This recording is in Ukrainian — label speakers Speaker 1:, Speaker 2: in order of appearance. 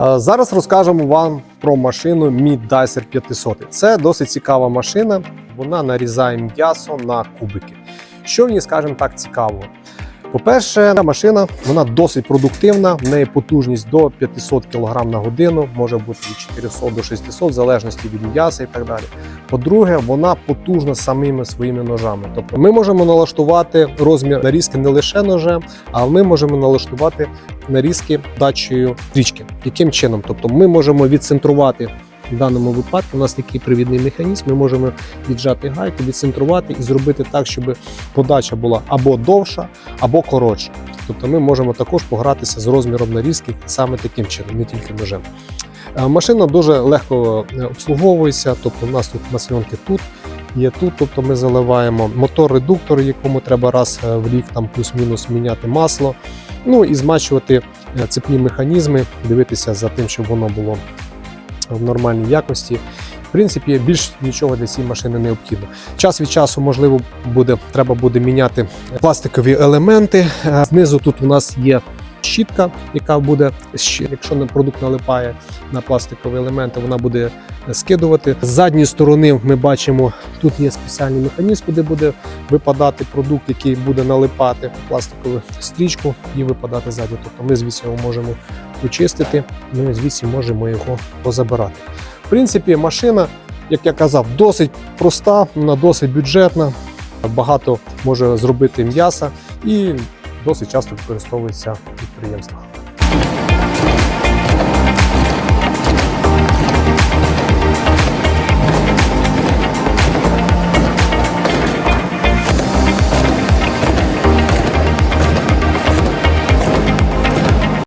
Speaker 1: Е, Зараз розкажемо вам про машину Dicer 500. Це досить цікава машина. Вона нарізає м'ясо на кубики. Що в ній, скажімо так, цікавого? По-перше, ця машина вона досить продуктивна, в неї потужність до 500 кг на годину, може бути від 400 до 600, в залежності від м'яса і так далі. По-друге, вона потужна самими своїми ножами. Тобто ми можемо налаштувати розмір нарізки не лише ножем, а ми можемо налаштувати нарізки дачею стрічки. Яким чином? Тобто ми можемо відцентрувати. В даному випадку у нас такий привідний механізм. Ми можемо віджати гайку, відцентрувати і зробити так, щоб подача була або довша, або коротша. Тобто ми можемо також погратися з розміром нарізки саме таким чином, не тільки ножем. Е, Машина дуже легко е, обслуговується, тобто у нас тут масленки тут. Є тут, тобто ми заливаємо мотор-редуктор, якому треба раз е, в рік там плюс-мінус міняти масло. Ну і змачувати цепні механізми, дивитися за тим, щоб воно було в нормальній якості. В принципі, більш нічого для цієї машини не необхідно. Час від часу, можливо, буде треба буде міняти пластикові елементи. Знизу тут у нас є щітка, яка буде, якщо на продукт налипає на пластикові елементи, вона буде скидувати. З задньої сторони ми бачимо, тут є спеціальний механізм, куди буде випадати продукт, який буде налипати пластикову стрічку і випадати ззаді. Тобто ми звідси його можемо почистити, ми звідси можемо його позабирати. В принципі, машина, як я казав, досить проста, вона досить бюджетна, багато може зробити м'яса і досить часто використовується в підприємствах.